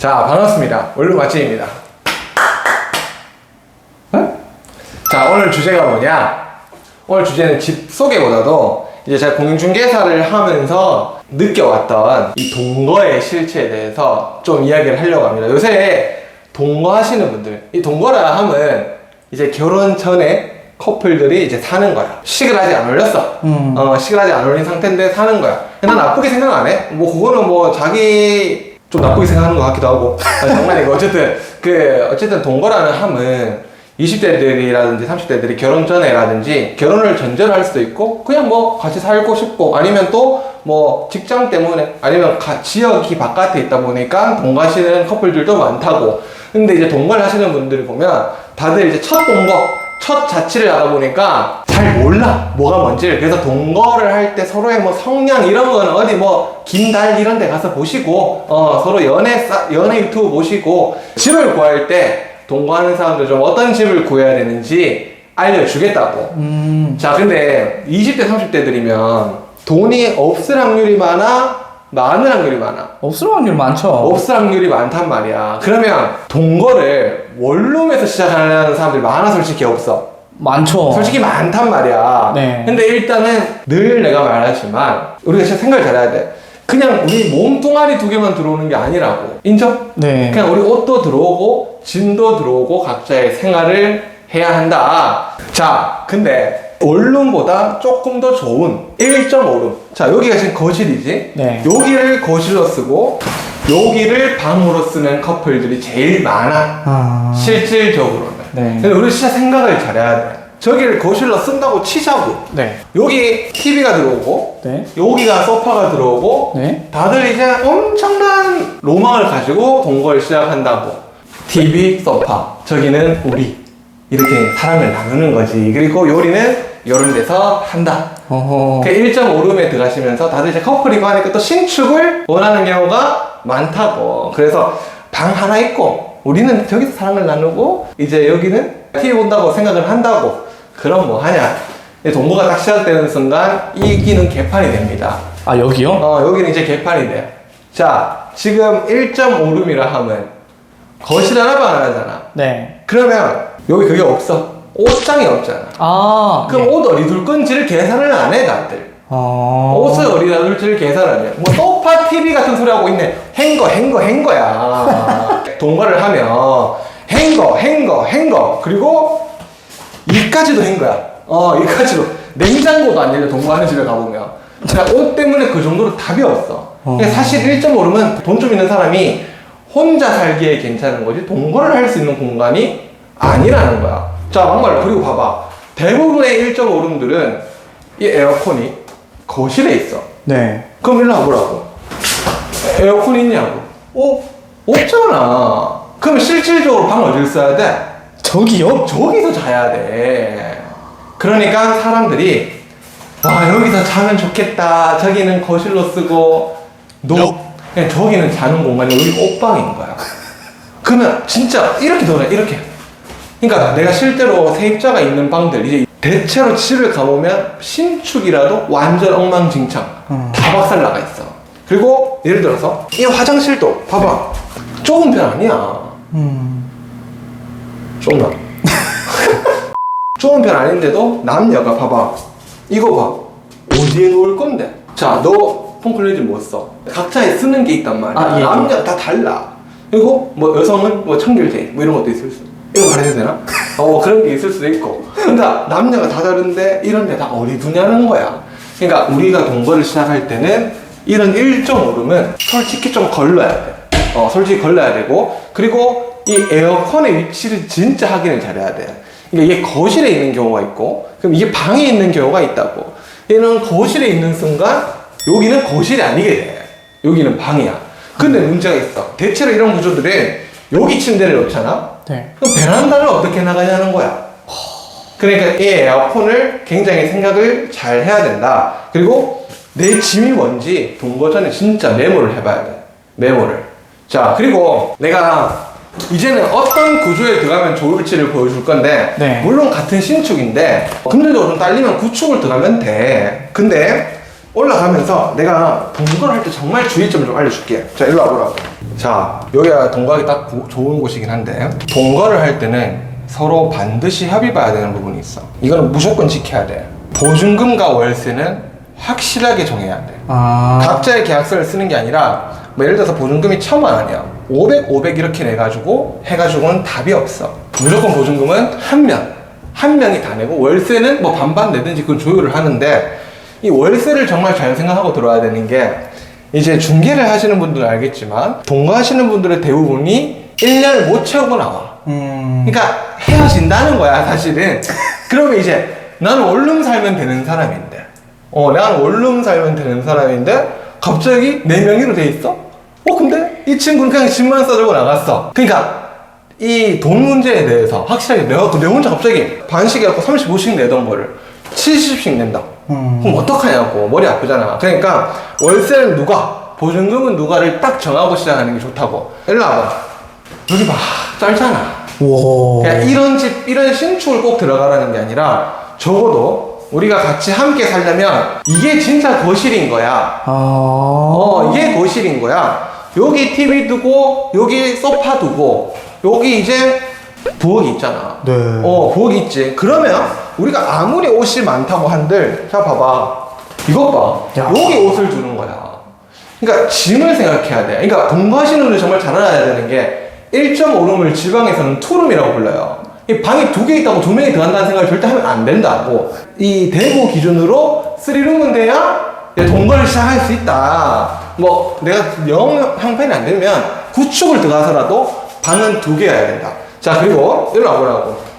자, 반갑습니다. 원룸 맛집입니다. 어? 자, 오늘 주제가 뭐냐? 오늘 주제는 집 소개보다도 이제 제가 공인중개사를 하면서 느껴왔던 이 동거의 실체에 대해서 좀 이야기를 하려고 합니다. 요새 동거 하시는 분들, 이 동거라 함은 이제 결혼 전에 커플들이 이제 사는 거야. 식을 아직 안 올렸어. 음. 어, 식을 아직 안 올린 상태인데 사는 거야. 난 나쁘게 생각 안 해. 뭐, 그거는 뭐, 자기 좀 나쁘게 생각하는 것 같기도 하고. 아니, 장난이고. 어쨌든, 그, 어쨌든 동거라는 함은 20대들이라든지 30대들이 결혼 전에라든지 결혼을 전제로 할 수도 있고, 그냥 뭐, 같이 살고 싶고, 아니면 또, 뭐, 직장 때문에, 아니면 가- 지역이 바깥에 있다 보니까 동거하시는 커플들도 많다고. 근데 이제 동거를 하시는 분들을 보면, 다들 이제 첫 동거, 첫 자취를 하다 보니까 잘 몰라. 뭐가 뭔지를. 그래서 동거를 할 때 서로의 뭐 성향 이런 거는 어디 뭐 김달 이런 데 가서 보시고 어 서로 연애 싸- 연애 유튜브 보시고 집을 구할 때 동거하는 사람들 좀 어떤 집을 구해야 되는지 알려주겠다고. 음. 자 근데 20대 30대들이면 돈이 없을 확률이 많아 많을 확률이 많아 없을 확률 많죠. 없을 확률이 많단 말이야 그러면 동거를 원룸에서 시작하는 사람들이 많아 솔직히 없어 많죠. 솔직히 많단 말이야. 네. 근데 일단은 늘 내가 말하지만 우리가 진짜 생각을 잘해야 돼. 그냥 우리 몸뚱아리 두 개만 들어오는 게 아니라고. 인정? 네. 그냥 우리 옷도 들어오고 짐도 들어오고 각자의 생활을 해야 한다. 자, 근데 원룸보다 조금 더 좋은 1.5룸. 자, 여기가 지금 거실이지? 네. 여기를 거실로 쓰고 여기를 방으로 쓰는 커플들이 제일 많아. 아. 실질적으로는. 네. 근데 우리 진짜 생각을 잘해야 돼. 저기를 거실로 쓴다고 치자고. 네. 여기 TV가 들어오고, 네. 여기가 소파가 들어오고, 네. 다들 이제 엄청난 로망을 가지고 동거를 시작한다고. TV, 소파, 저기는 우리. 이렇게 사랑을 나누는 거지. 그리고 요리는 이런 데서 한다. 어허. 그 1.5룸에 들어가시면서 다들 이제 커플이고 하니까 또 신축을 원하는 경우가 많다고. 그래서 방 하나 있고, 우리는 저기서 사랑을 나누고, 이제 여기는 TV 본다고 생각을 한다고. 그럼 뭐 하냐. 동거가 딱 시작되는 순간, 이기는 개판이 됩니다. 아 여기요? 어, 여기는 이제 개판이 돼. 자, 지금 1.5룸이라 하면, 거실 하나 방 하나잖아. 네. 그러면, 여기 그게 없어. 옷장이 없잖아. 아. 그럼 네. 옷 어디 둘 건지를 계산을 안 해, 다들. 어. 옷을 어디다 둘지를 계산하면 뭐 소파 TV 같은 소리 하고 있네 행거 행거 행거야 동거를 하면 행거 행거 행거 그리고 이까지도 행거야 어 이까지도 냉장고도 안 열려 동거하는 집에 가보면 자, 옷 때문에 그 정도로 답이 없어 어. 사실 1.5룸은 돈좀 있는 사람이 혼자 살기에 괜찮은 거지 동거를 할 수 있는 공간이 아니라는 거야 자 막말 그리고 봐봐 대부분의 1.5룸들은 이 에어컨이 거실에 있어. 네. 그럼 일로 와보라고. 에어컨 있냐고. 어? 없잖아. 그럼 실질적으로 방 어디를 써야 돼? 저기요? 저기서 자야 돼. 그러니까 사람들이 와 여기서 자면 좋겠다. 저기는 거실로 쓰고 너 그냥 저기는 자는 공간이 여기 옷방인 거야. 그러면 진짜 이렇게 돌아 이렇게. 그러니까 내가 실제로 세입자가 있는 방들 이제 대체로 집을 가보면 신축이라도 완전 엉망진창 음. 다 박살 나가 있어. 그리고 예를 들어서 이 화장실도 봐봐 좁은 편 아니야. 음. 좁나? 좁은 편 아닌데도 남녀가 봐봐 이거 봐 어디에 놓을 건데 자너 폼클렌즈 못 써. 각자에 쓰는 게 있단 말이야 아, 예, 예. 남녀 다 달라 그리고 뭐 여성은 뭐 청결제 뭐 이런 것도 있을 수 이거 말해도 되나? 어 그런 게 있을 수도 있고. 그러니까 남녀가 다 다른데 이런 데 다 어디 두냐는 거야. 그러니까 우리가 동거를 시작할 때는 이런 1.5룸은 솔직히 좀 걸러야 돼. 어, 솔직히 걸러야 되고 그리고 이 에어컨의 위치를 진짜 확인을 잘해야 돼. 그러니까 이게 거실에 있는 경우가 있고 그럼 이게 방에 있는 경우가 있다고. 얘는 거실에 있는 순간 여기는 거실이 아니게 돼. 여기는 방이야. 근데 문제가 있어. 대체로 이런 구조들은 여기 침대를 놓잖아 네. 그럼 베란다를 어떻게 나가냐는 거야. 그러니까 이 에어컨을 굉장히 생각을 잘 해야 된다. 그리고 내 짐이 뭔지 동거 전에 진짜 메모를 해봐야 돼. 메모를. 자, 그리고 내가 이제는 어떤 구조에 들어가면 좋을지를 보여줄 건데, 네. 물론 같은 신축인데, 금전적으로 좀 딸리면 구축을 들어가면 돼. 근데 올라가면서 내가 동거를 할때 정말 주의점을 좀 알려줄게. 자, 일로 와보라고. 자, 여기가 동거하기 딱 고- 좋은 곳이긴 한데, 동거를 할 때는 서로 반드시 협의 봐야 되는 부분이 있어. 이거는 무조건 지켜야 돼. 보증금과 월세는 확실하게 정해야 돼. 아. 각자의 계약서를 쓰는 게 아니라 뭐 예를 들어서 보증금이 천만 원이야 500, 500 이렇게 내가지고 해가지고는 답이 없어 무조건 보증금은 한 명, 한 명이 다 내고 월세는 뭐 반반 내든지 그건 조율을 하는데 이 월세를 정말 잘 생각하고 들어야 되는 게 이제 중개를 하시는 분들은 알겠지만 동거하시는 분들의 대부분이 1년을 못 채우고 나와 음. 그러니까 헤어진다는 거야 사실은 그러면 이제 나는 원룸 살면 되는 사람인데 어 나는 원룸 살면 되는 사람인데 갑자기 네 명이로 돼 있어? 어 근데 이 친구는 그냥 집만 싸들고 나갔어 그러니까 이 돈 문제에 대해서 확실하게 내가 내 혼자 갑자기 반씩 해갖고 35씩 내던 거를 70씩 낸다 음. 그럼 어떡하냐고 머리 아프잖아 그러니까 월세는 누가 보증금은 누가를 딱 정하고 시작하는 게 좋다고 일로 와봐 여기 봐 짧잖아 와. 그냥 이런 집, 이런 신축을 꼭 들어가라는 게 아니라 적어도 우리가 같이 함께 살려면 이게 진짜 거실인 거야. 아. 어, 이게 거실인 거야. 여기 TV 두고, 여기 소파 두고, 여기 이제 부엌이 있잖아. 네. 어, 부엌이 있지. 그러면 우리가 아무리 옷이 많다고 한들, 자, 봐봐. 이것 봐. 야. 여기 옷을 주는 거야. 그러니까 짐을 생각해야 돼. 그러니까 공부하시는 분들 정말 잘 알아야 되는 게 1.5룸을 지방에서는 투룸이라고 불러요. 이 방이 두 개 있다고 두 명이 들어간다는 생각을 절대 하면 안 된다고. 이 대구 기준으로 3룸은 돼야 동거를 시작할 수 있다. 뭐 내가 영 형편이 안 되면 구축을 들어가서라도 방은 두 개여야 된다. 자 그리고 일로 와보라고.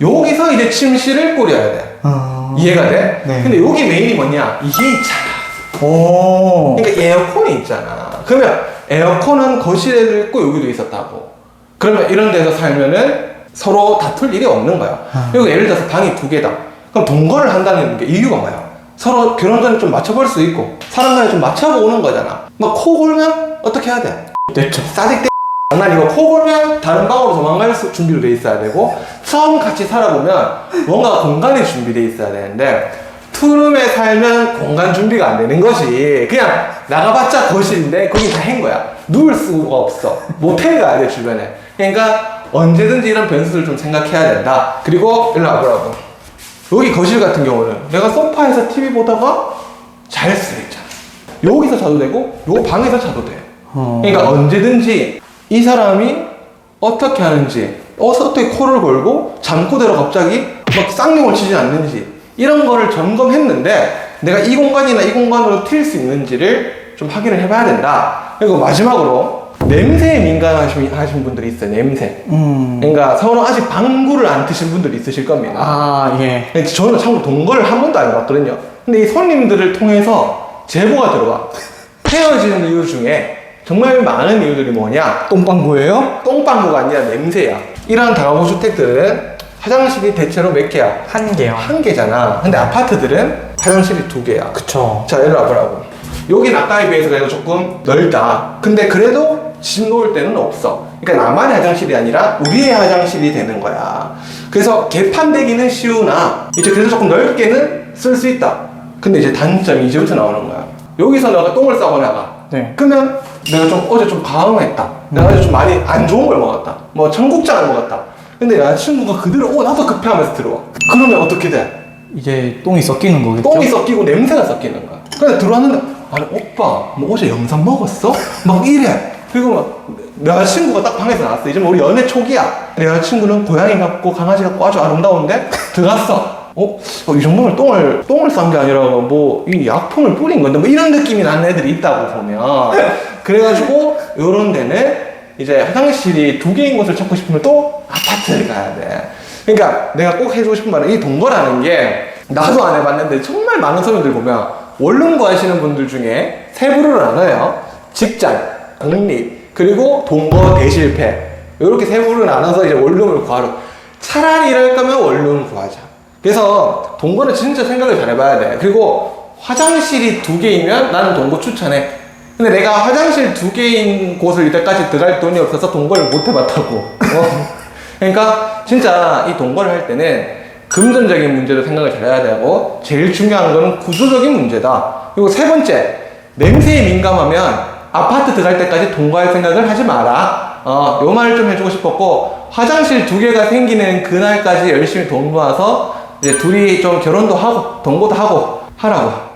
여기서 이제 침실을 꾸려야 돼. 아. 이해가 돼? 네. 근데 여기 메인이 뭐냐? 이게 있잖아. 오. 그러니까 에어컨이 있잖아. 그러면 에어컨은 거실에도 있고 여기도 있었다고. 그러면 이런 데서 살면은 서로 다툴 일이 없는 거야. 아. 그리고 예를 들어서 방이 두 개다. 그럼 동거를 한다는 게 이유가 뭐야? 서로 결혼 전에 좀 맞춰볼 수 있고 사람 간에 좀 맞춰보는 거잖아. 막코 골면 어떻게 해야 돼? 됐죠. 싸딕 때 장난이고 코 골면 다른 방으로 도망갈 수- 준비로 돼 있어야 되고 처음 같이 살아보면 뭔가 공간이 준비돼 있어야 되는데 투룸에 살면 공간 준비가 안 되는 것이 그냥 나가봤자 거실인데 거기 다한 거야 누울 수가 없어. 모텔 가야 돼 주변에. 그러니까 언제든지 이런 변수를 좀 생각해야 된다. 그리고 일로 와보라고. 여기 거실 같은 경우는 내가 소파에서 TV 보다가 잘 수도 있잖아. 여기서 자도 되고 요 방에서 자도 돼. 어. 그러니까 언제든지 이 사람이 어떻게 하는지, 어떻게 코를 걸고 잠꼬대로 갑자기 막 쌍용을 치지 않는지 이런 거를 점검했는데 내가 이 공간이나 이 공간으로 튈 수 있는지를 좀 확인을 해봐야 된다. 그리고 마지막으로 냄새에 민감하신 하신 분들이 있어요. 냄새. 음. 그러니까 서로 아직 방구를 안 트신 분들이 있으실 겁니다. 아, 예. 저는 참고 동거를 한 번도 안 해봤거든요. 근데 이 손님들을 통해서 제보가 들어와. 헤어지는 이유 중에 정말 많은 이유들이 뭐냐? 똥방구예요? 똥방구가 아니라 냄새야. 이런 다가구 주택들은 화장실이 대체로 몇 개야? 한 개요. 한 개잖아. 근데 아파트들은 화장실이 두 개야. 그쵸. 자, 일로 와보라고. 여긴 아까에 비해서 그래도 조금 넓다. 근데 그래도 집 놓을 데는 없어. 그러니까 나만의 화장실이 아니라 우리의 화장실이 되는 거야. 그래서 개판되기는 쉬우나 이제 그래도 조금 넓게는 쓸 수 있다. 근데 이제 단점이 이제부터 나오는 거야. 여기서 내가 똥을 싸고 나가. 네. 그러면 내가 좀 어제 좀 과음했다. 내가 어제 좀 많이 안 좋은 걸 먹었다. 뭐 청국장을 먹었다. 근데 여자친구가 그대로 어 나도 급해 하면서 들어와. 그러면 어떻게 돼? 이제 똥이 섞이는 거겠죠? 똥이 섞이고 냄새가 섞이는 거야. 그래서 들어왔는데, 아니, 오빠, 뭐 어제 영상 먹었어? 막 이래. 그리고 막, 내 여자친구가 딱 방에서 나왔어. 이제 뭐 우리 연애 초기야. 내 여자친구는 고양이 같고 강아지 같고 아주 아름다운데? 들어갔어. 어? 어, 이 정도면 똥을, 똥을 싼 게 아니라 뭐, 이 약품을 뿌린 건데, 뭐 이런 느낌이 나는 애들이 있다고 보면. 그래가지고, 요런 데는 이제 화장실이 두 개인 곳을 찾고 싶으면 또 아파트를 가야 돼. 그러니까 내가 꼭 해주고 싶은 말은 이 동거라는 게 나도 안 해봤는데 정말 많은 서민들 보면 원룸 구하시는 분들 중에 세 부류를 나눠요. 직장, 독립, 그리고 동거 대실패. 이렇게 세 부류를 나눠서 이제 원룸을 구하러. 차라리 이럴 거면 원룸 구하자. 그래서 동거는 진짜 생각을 잘 해봐야 돼. 그리고 화장실이 두 개이면 나는 동거 추천해. 근데 내가 화장실 두 개인 곳을 이때까지 들어갈 돈이 없어서 동거를 못 해봤다고. 어. 그러니까 진짜 이 동거를 할 때는 금전적인 문제도 생각을 잘 해야 되고 제일 중요한 거는 구조적인 문제다. 그리고 세 번째 냄새에 민감하면 아파트 들어갈 때까지 동거할 생각을 하지 마라. 어, 요 말을 좀 해주고 싶었고 화장실 두 개가 생기는 그날까지 열심히 돈 모아서 이제 둘이 좀 결혼도 하고 동거도 하고 하라고.